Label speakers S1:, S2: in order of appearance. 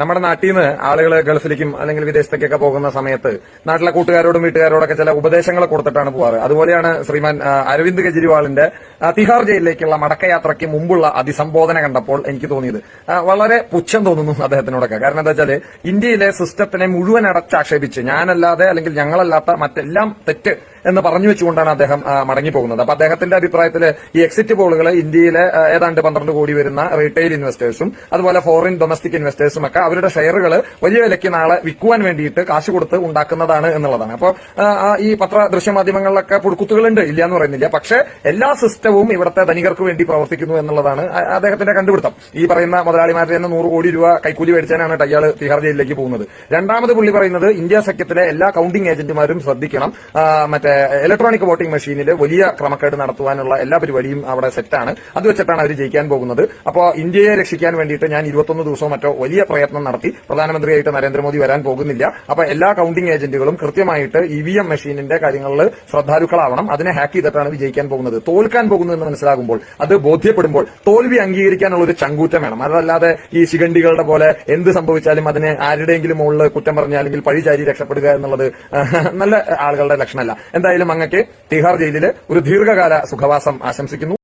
S1: നമ്മുടെ നാട്ടിൽ നിന്ന് ആളുകൾ ഗൾഫിലേക്കും അല്ലെങ്കിൽ വിദേശത്തേക്കൊക്കെ പോകുന്ന സമയത്ത് നാട്ടിലെ കൂട്ടുകാരോടും വീട്ടുകാരോടൊക്കെ ചില ഉപദേശങ്ങൾ കൊടുത്തിട്ടാണ് പോവാറ്. അതുപോലെയാണ് ശ്രീമാൻ അരവിന്ദ് കെജ്രിവാളിന്റെ തിഹാർ ജയിലിലേക്കുള്ള മടക്കയാത്രയ്ക്ക് മുമ്പുള്ള അതിസംബോധന കണ്ടപ്പോൾ എനിക്ക് തോന്നിയത്. വളരെ പുച്ഛം തോന്നുന്നു അദ്ദേഹത്തിനോടൊക്കെ. കാരണം എന്താ വെച്ചാൽ ഇന്ത്യയിലെ സിസ്റ്റത്തിനെ മുഴുവൻ അടച്ചാക്ഷേപിച്ച് ഞാനല്ലാതെ അല്ലെങ്കിൽ ഞങ്ങളല്ലാത്ത മറ്റെല്ലാം തെറ്റ് എന്ന് പറഞ്ഞു വെച്ചുകൊണ്ടാണ് അദ്ദേഹം മടങ്ങി മടങ്ങിപ്പോകുന്നത്. അപ്പൊ അദ്ദേഹത്തിന്റെ അഭിപ്രായത്തിൽ ഈ എക്സിറ്റ് പോളുകൾ ഇന്ത്യയിലെ ഏതാണ്ട് പന്ത്രണ്ട് കോടി വരുന്ന റീറ്റെയിൽ ഇൻവെസ്റ്റേഴ്സും അതുപോലെ ഫോറിൻ ഡൊമസ്റ്റിക് ഇൻവെസ്റ്റേഴ്സും ഒക്കെ അവരുടെ ഷെയറുകൾ വലിയ വിലയ്ക്ക് നാളെ വിൽക്കുവാൻ വേണ്ടിയിട്ട് കാശ് കൊടുത്ത് ഉണ്ടാക്കുന്നതാണ് എന്നുള്ളതാണ്. അപ്പോൾ ഈ പത്ര ദൃശ്യമാധ്യമങ്ങളിലൊക്കെ പുടുക്കുത്തുകളുണ്ട്. ഇല്ല എന്ന് പറയുന്നില്ല. പക്ഷേ എല്ലാ സിസ്റ്റവും ഇവിടുത്തെ ധനികർക്ക് വേണ്ടി പ്രവർത്തിക്കുന്നു എന്നുള്ളതാണ് അദ്ദേഹത്തിന്റെ കണ്ടുപിടുത്തം. ഈ പറയുന്ന മുതലാളിമാരുടെ തന്നെ നൂറ് കോടി രൂപ കൈക്കൂലി മേടിച്ചാനാണ് അയാൾ തിഹാർ ജയിലിലേക്ക് പോകുന്നത്. രണ്ടാമത് പുള്ളി പറയുന്നത് ഇന്ത്യ സഖ്യത്തിലെ എല്ലാ കൗണ്ടിംഗ് ഏജന്റുമാരും ശ്രദ്ധിക്കണം. മറ്റേ ഇലക്ട്രോണിക് വോട്ടിംഗ് മെഷീനിൽ വലിയ ക്രമക്കേട് നടത്തുവാനുള്ള എല്ലാ പരിപാടിയും അവിടെ സെറ്റാണ് അത് വെച്ചിട്ടാണ് അവർ ജയിക്കാൻ പോകുന്നത്. അപ്പോൾ ഇന്ത്യയെ രക്ഷിക്കാൻ വേണ്ടിയിട്ട് ഞാൻ ഇരുപത്തൊന്ന് ദിവസവും മറ്റോ വലിയ പ്രയത്നം നടത്തി പ്രധാനമന്ത്രിയായിട്ട് നരേന്ദ്രമോദി വരാൻ പോകുന്നില്ല. അപ്പൊ എല്ലാ കൌണ്ടിംഗ് ഏജന്റുകളും കൃത്യമായിട്ട് ഇ വി എം മെഷീനിന്റെ കാര്യങ്ങളിൽ ശ്രദ്ധാലുക്കളാവണം. അതിനെ ഹാക്ക് ചെയ്തിട്ടാണ് വിജയിക്കാൻ പോകുന്നത്. തോൽക്കാൻ പോകുന്നു എന്ന് മനസ്സിലാകുമ്പോൾ അത് ബോധ്യപ്പെടുമ്പോൾ തോൽവി അംഗീകരിക്കാനുള്ള ഒരു ചങ്കൂറ്റം വേണം. അതല്ലാതെ ഈ ശിഖണ്ഡികളുടെ പോലെ എന്ത് സംഭവിച്ചാലും അതിനെ ആരുടെയെങ്കിലും മുകളിൽ കുറ്റം പറഞ്ഞ അല്ലെങ്കിൽ പഴിചാരി രക്ഷപ്പെടുക എന്നുള്ളത് നല്ല ആളുകളുടെ ലക്ഷണമല്ല. എന്തായാലും അങ്ങക്ക് തിഹാർ ജയിലിൽ ഒരു ദീർഘകാല സുഖവാസം ആശംസിക്കുന്നു.